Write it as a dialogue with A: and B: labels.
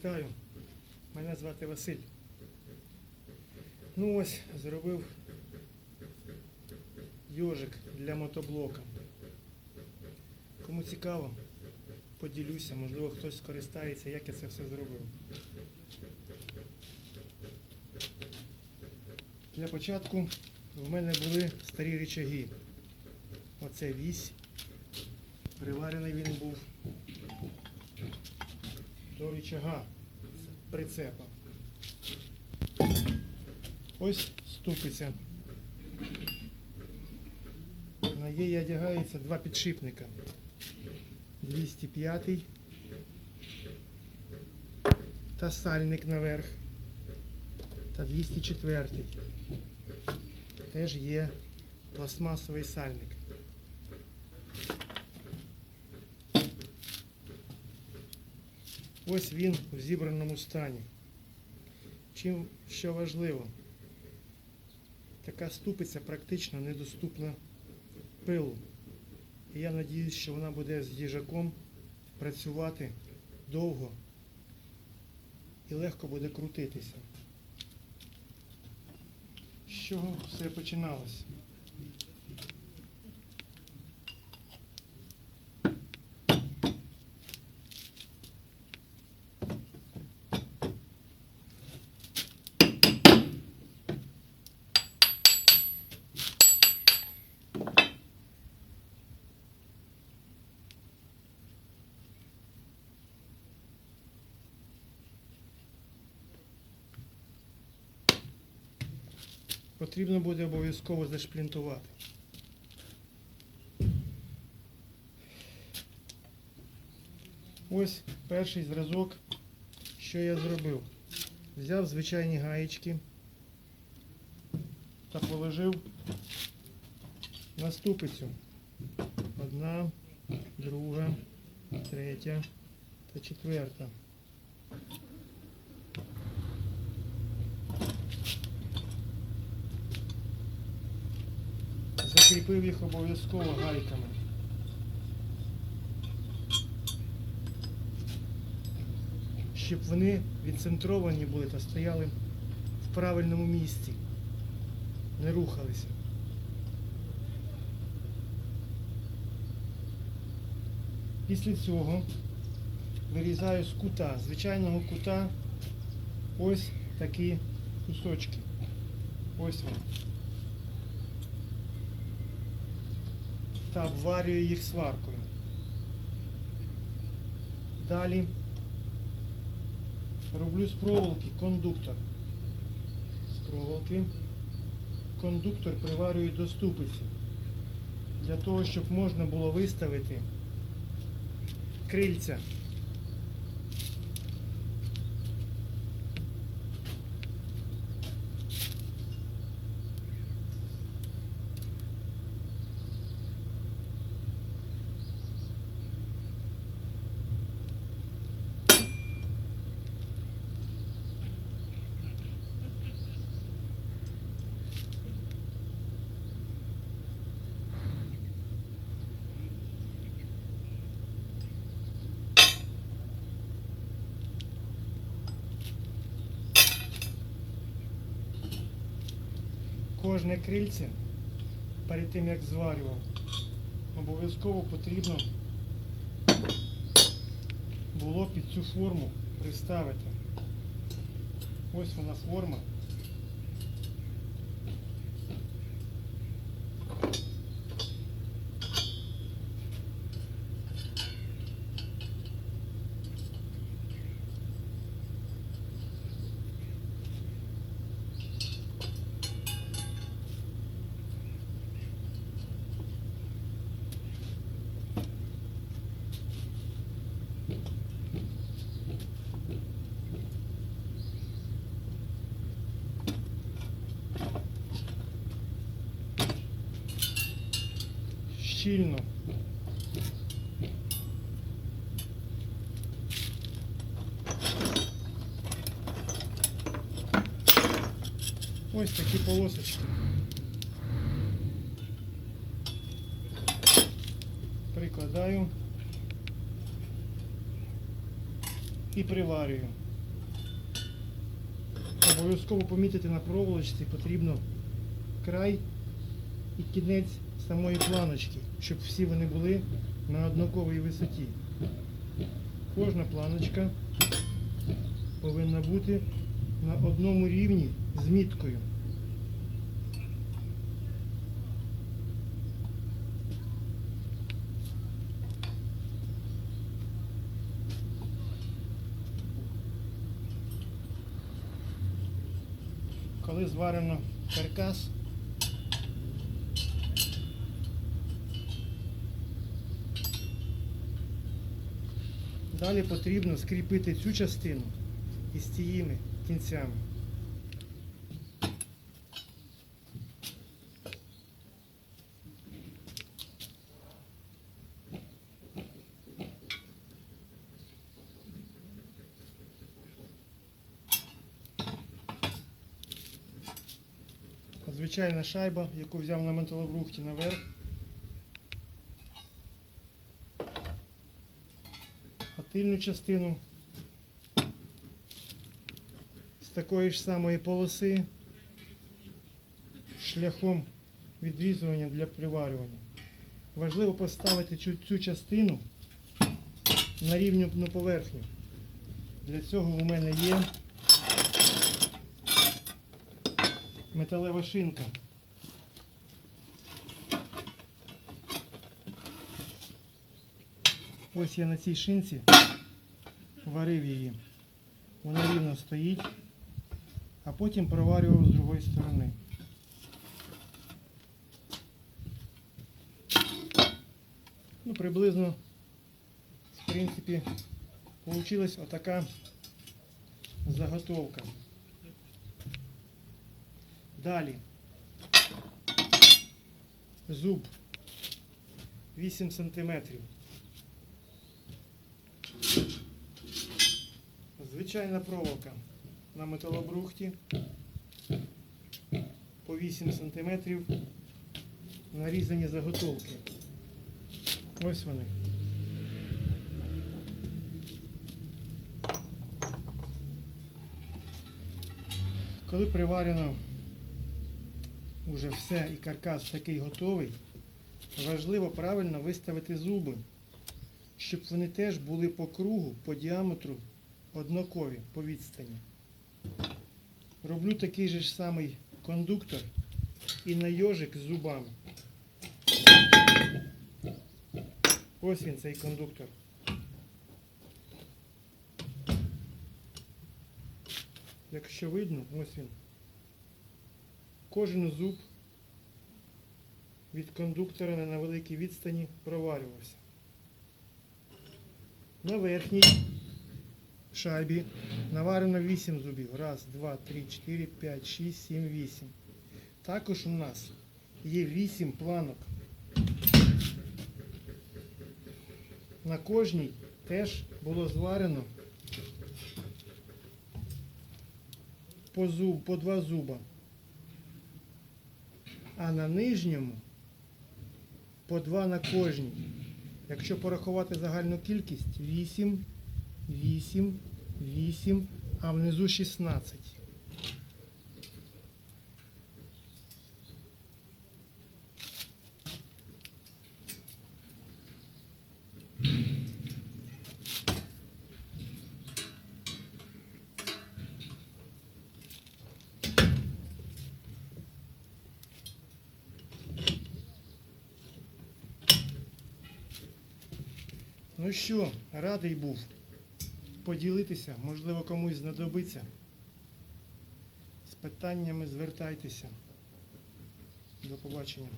A: Вітаю, мене звати Василь. Ну ось, зробив йожик для мотоблока. Кому цікаво, поділюся, можливо хтось скористається, як я це все зробив. Для початку в мене були старі рычаги. Оце вісь. Приварений він був рычага прицепа. Ось ступиця. На її одягається два підшипника. 205 та сальник наверх. Та 204. Теж є пластмасовий сальник. Ось він у зібраному стані. Чим що важливо, така ступиця практично недоступна пилу. І я надіюсь, що вона буде з їжаком працювати довго і легко буде крутитися. З чого все починалося? Потрібно буде обов'язково зашплінтувати. Ось перший зразок, що я зробив. Взяв звичайні гаєчки та положив на ступицю. Одна, друга, третя та четверта. Закріпив їх обов'язково гайками. Щоб вони відцентровані були та стояли в правильному місці, не рухалися. Після цього вирізаю з кута, звичайного кута, ось такі кусочки. Ось вони. Та обварюю їх сваркою. Далі роблю з проволоки кондуктор. З проволоки кондуктор приварюю до ступиці. Для того, щоб можна було виставити крильця. Кожне крильце перед тим як зварював, обов'язково потрібно було під цю форму приставити. Ось вона форма. Щільно. Ось такі полосочки. Прикладаю і приварюю. Обов'язково помітити на проволочці потрібно край і кінець самої планочки, щоб всі вони були на однаковій висоті. Кожна планочка повинна бути на одному рівні з міткою. Коли зварено каркас, далі потрібно скріпити цю частину із цими кінцями. Звичайна шайба, яку взяв на металобрухті наверх. Тильну частину з такої ж самої полоси шляхом відрізування для приварювання. Важливо поставити цю, частину на рівну поверхню. Для цього у мене є металева шинка. Ось я на цій шинці варив її. Вона рівно стоїть, а потім проварював з другої сторони. Ну, приблизно, в принципі, получилась отака заготовка. Далі. Зуб 8 сантиметрів. Звичайна проволока на металобрухті по 8 сантиметрів нарізані заготовки. Ось вони. Коли приварено уже все і каркас такий готовий, важливо правильно виставити зуби, щоб вони теж були по кругу, по діаметру однакові по відстані. Роблю такий же ж самий кондуктор і на йожик з зубами. Ось він цей кондуктор. Якщо видно, ось він. Кожен зуб від кондуктора на великій відстані проварювався. На верхній шайбі наварено 8 зубів. Раз, два, три, чотири, п'ять, шість, сім, вісім. Також у нас є 8 планок. На кожній теж було зварено по, зуб, по два зуба. А на нижньому по два на кожній. Якщо порахувати загальну кількість 8, 8, 8, а внизу 16. Ну що, радий був поділитися, можливо комусь знадобиться. З питаннями звертайтеся. До побачення.